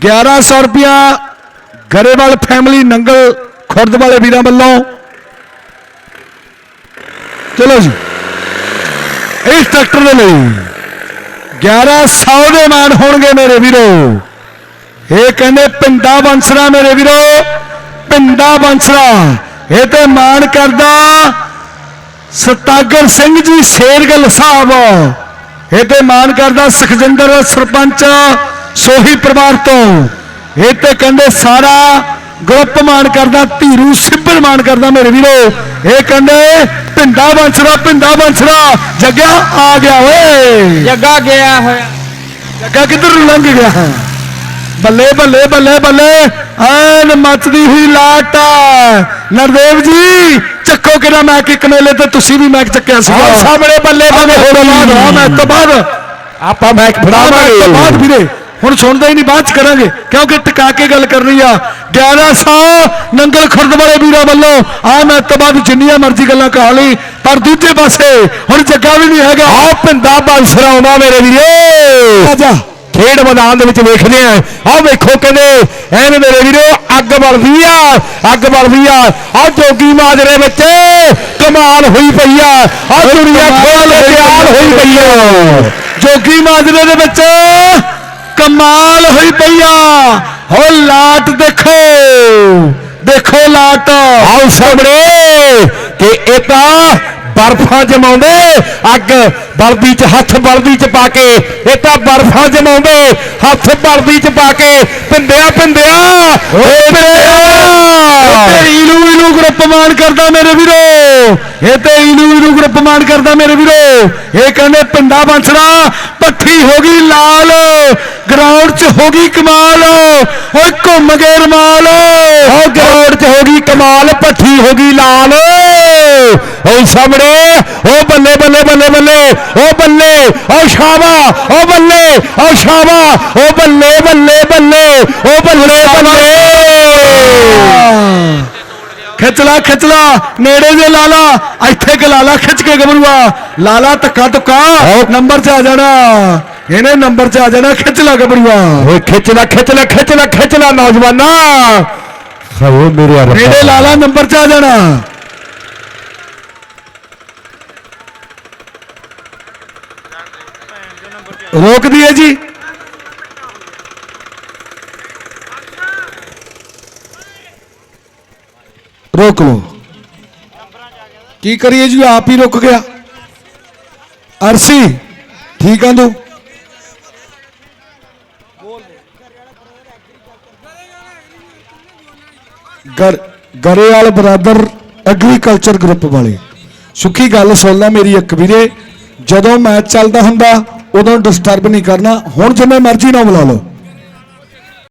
1100 ਰੁਪਿਆ ਗਰੇਵਾਲ ਫੈਮਿਲੀ ਨੰਗਲ ਖੁਰਦ ਵਾਲੇ ਵੀਰਾਂ ਵੱਲੋਂ। ਚਲੋ ਜੀ, ਇਸ ਟਰੈਕਟਰ ਦੇ ਲਈ 1100 ਦੇ ਮਾਨ ਹੋਣਗੇ ਮੇਰੇ ਵੀਰੋ। ਇਹ ਕਹਿੰਦੇ ਪਿੰਡਾ ਬੰਸਰਾ ਮੇਰੇ ਵੀਰੋ, ਪਿੰਡਾ ਬੰਸਰਾ। ਇਹ ਤੇ ਮਾਣ ਕਰਦਾ ਸਤਾਗਰ ਸਿੰਘ ਜੀ ਸ਼ੇਰਗਲ ਸਾਹਿਬ। ਇਹ ਤੇ ਮਾਣ ਕਰਦਾ ਸੁਖਜਿੰਦਰ ਸਰਪੰਚ ਸੋਹੀ ਪਰਿਵਾਰ ਤੋਂ। ਇਹ ਤੇ ਕਹਿੰਦੇ ਸਾਰਾ ਗਰੁੱਪ ਮਾਣ ਕਰਦਾ ਧੀਰੂ ਸਿੱਬਲ ਮਾਣ ਕਰਦਾ ਮੇਰੇ ਵੀਰੋ। ਇਹ ਕਹਿੰਦੇ ਪਿੰਡਾ ਬੰਸਰਾ ਪਿੰਡਾ ਬੰਸਰਾ ਜੱਗਿਆ ਆ ਗਿਆ ਓਏ। ਜੱਗਾ ਗਿਆ ਹੋਇਆ। ਜੱਗਾ ਕਿੱਧਰ ਲੰਘ ਗਿਆ? ਬੱਲੇ ਬੱਲੇ ਬੱਲੇ ਬੱਲੇ। ਐਨ ਮੱਚਦੀ ਹੋਈ ਲਾਟ ਨਰਦੇਵ ਜੀ ਚੱਕੋ ਕਿਹੜਾ ਮੈਕ ਇੱਕ ਮੇਲੇ ਤੇ ਤੁਸੀਂ ਵੀ ਮੈਕ ਚੱਕਿਆ ਸੀ ਸਾਹਮਣੇ ਬੱਲੇ ਬੱਲੇ ਹੋ ਮੈਚ ਤੋਂ ਬਾਅਦ। ਆਪਾਂ ਮੈਚ ਮੈਚ ਤੋਂ ਬਾਅਦ ਵੀਰੇ ਹੁਣ ਸੁਣਦਾ ਹੀ ਨਹੀਂ ਬਾਅਦ ਚ ਕਰਾਂਗੇ। ਕਿਉਂਕਿ ਟਿਕਾ ਕੇ ਗੱਲ ਕਰਨੀ ਆ। 1100 ਨੰਗਲ ਖੁਰਦ ਵਾਲੇ ਵੀਰਾਂ ਵੱਲੋਂ ਆ ਮੈਚ ਤੋਂ ਬਾਅਦ ਜਿੰਨੀਆਂ ਮਰਜ਼ੀ ਗੱਲਾਂ ਕਹਾ ਲਈ। ਪਰ ਦੂਜੇ ਪਾਸੇ ਹੁਣ ਜੱਗਾ ਵੀ ਨਹੀਂ ਹੈਗਾ। ਆ ਪਿੰਡਾ ਬੰਸਰਾ ਆਉਂਦਾ ਮੇਰੇ ਵੀਰੋ। ਆਜਾ ਖੇਡ ਮੈਦਾਨ ਦੇ ਵਿੱਚ ਵੇਖਦੇ ਆ। ਆਹ ਵੇਖੋ ਕਹਿੰਦੇ ਐਨ ਮੇਰੇ ਵੀਰੋ ਅੱਗ ਬਲਦੀ ਆ ਅੱਗ ਬਲਦੀ ਆ। ਆ ਜੋਗੀ ਮਾਜਰੇ ਵਿੱਚ ਕਮਾਲ ਹੋਈ ਪਈ ਆ। ਆ ਦੁਨੀਆ ਖੋਲ ਤਿਆਰ ਹੋਈ ਪਈ ਆ। ਜੋਗੀ ਮਾਜਰੇ ਦੇ ਵਿੱਚ ਕਮਾਲ ਹੋਈ ਪਈ ਆ। ਹੋ ਲਾਟ ਦੇਖੋ। ਦੇਖੋ ਲਾਟ। ਆਓ ਸਾਹਮਣੇ। ਕਿ ਇਹ ਤਾਂ ਬਰਫਾਂ ਜਮਾਉਂਦੇ ਅੱਗ ਬਲਦੀ ਚ ਹੱਥ ਬਲਦੀ ਚ ਪਾ ਕੇ ਇਹ ਤਾਂ ਬਰਫਾਂ ਜਮਾਉਂਦੇ। ਹੱਥ ਬਲਦੀ ਚ ਪਾ ਕੇ ਪਿੰਡਿਆ ਪਿੰਡਿਆ ਓ ਪਿੰਡਿਆ ਤੇ ਈਲੂ ਈਲੂ ਗਰੁੱਪ ਮਾਨ ਕਰਦਾ ਮੇਰੇ ਵੀਰੋ। ਇਹ ਤੇ ਈਲੂ ਈਲੂ ਗਰੁੱਪ ਮਾਨ ਕਰਦਾ ਮੇਰੇ ਵੀਰੋ। ਇਹ ਕਹਿੰਦੇ ਪਿੰਡਾ ਬੰਸੜਾ ਪੱਠੀ ਹੋ ਗਈ ਲਾਲ ਗਰਾਊਂਡ 'ਚ ਹੋ ਗਈ ਕਮਾਲ ਓਏ ਘੁੰਮ ਗਏ ਰਮਾਲ। ਉਹ ਗਰਾਊਂਡ 'ਚ ਹੋ ਗਈ ਕਮਾਲ ਭੱਠੀ ਹੋ ਗਈ ਲਾਲ। ਓ ਸਾਹਮਣੇ। ਉਹ ਬੱਲੇ ਬੱਲੇ ਬੱਲੇ ਬੱਲੇ। ਉਹ ਬੱਲੇ ਉਹ ਸ਼ਾਬਾ। ਉਹ ਬੱਲੇ ਉਹ ਸ਼ਾਬਾ। ਉਹ ਬੱਲੇ ਬੱਲੇ ਬੱਲੇ। ਉਹ ਬੱਲੇ ਬੱਲੇ। ਖਿੱਚਲਾ ਖਿੱਚਲਾ। ਨੇੜੇ ਜੇ ਲਾਲਾ ਇੱਥੇ ਕਿ ਲਾਲਾ ਖਿੱਚ ਕੇ ਗਬਰੂਆ। ਲਾਲਾ ਧੱਕਾ ਧੁੱਕਾ ਨੰਬਰ 'ਚ ਆ ਜਾਣਾ। ਇਹਨੇ ਨੰਬਰ 'ਚ ਆ ਜਾਣਾ ਖਿੱਚਲਾ ਗਬਰੂਆ। ਓਏ ਖਿੱਚ ਲੈ ਖਿੱਚ ਲੈ ਖਿੱਚ ਲੈ ਖਿੱਚ ਲੈ ਨੌਜਵਾਨਾ। ਹਾਏ ਮੇਰੇ ਨੇੜੇ ਲਾਲਾ ਨੰਬਰ 'ਚ ਆ ਜਾਣਾ। ਰੋਕਦੀ ਹੈ ਜੀ। ਰੋਕ ਲੋ ਕੀ ਕਰੀਏ ਜੀ, ਆਪ ਹੀ ਰੁਕ ਗਿਆ। ਅਰਸੀ, ਠੀਕ ਆ ਤੂੰ? ਗਰੇਵਾਲ ਬਰਾਦਰ ਐਗਰੀਕਲਚਰ ਗਰੁੱਪ ਵਾਲੇ। ਸੁੱਖੀ ਗੱਲ ਸੁਣ ਲੈ ਮੇਰੀ ਇੱਕ ਵੀਰੇ। ਜਦੋਂ ਮੈਚ ਚੱਲਦਾ ਹੁੰਦਾ ਉਦੋਂ ਡਿਸਟਰਬ ਨਹੀਂ ਕਰਨਾ। ਹੁਣ ਜਿੰਨੇ ਮਰਜ਼ੀ ਨਾ ਬੁਲਾ ਲਓ।